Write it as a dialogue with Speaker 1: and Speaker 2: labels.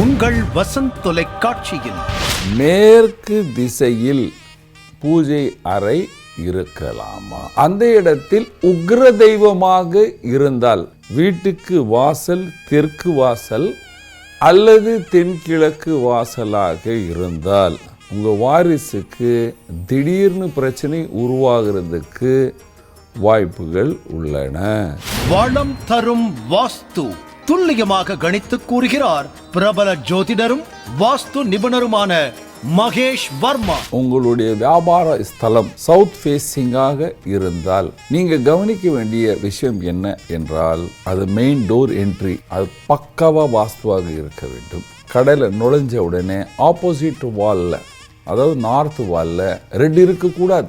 Speaker 1: உங்கள் வசந்த் தொலைக்காட்சியில்.
Speaker 2: மேற்கு திசையில் பூஜை அறை இருக்கலாமா? அந்த இடத்தில் உக்ர தெய்வமாக இருந்தால் வீட்டுக்கு வாசல் தெற்கு வாசல் அல்லது தென்கிழக்கு வாசலாக இருந்தால் உங்க வாரிசுக்கு திடீர்னு பிரச்சனை உருவாகிறதுக்கு வாய்ப்புகள் உள்ளன.
Speaker 1: வளம் தரும் வாஸ்து. துல்லியமாக கணித்து கூறுகிறார். பிரபல ஜோதிடரும் வாஸ்து நிபுணருமான மகேஷ் வர்மா.
Speaker 2: உங்களுடைய வியாபார ஸ்தலம் சவுத் ஃபேஸிங்காக இருந்தால் நீங்க கவனிக்க வேண்டிய விஷயம் என்ன என்றால் அது மெயின் டோர் என்ட்ரி அது பக்காவா வாஸ்துவாக இருக்க வேண்டும். கடையில் நுழைஞ்ச உடனே ஆப்போசிட் வால்ல அதாவது நார்த் வால்ல ரெட் இருக்கக்கூடாது.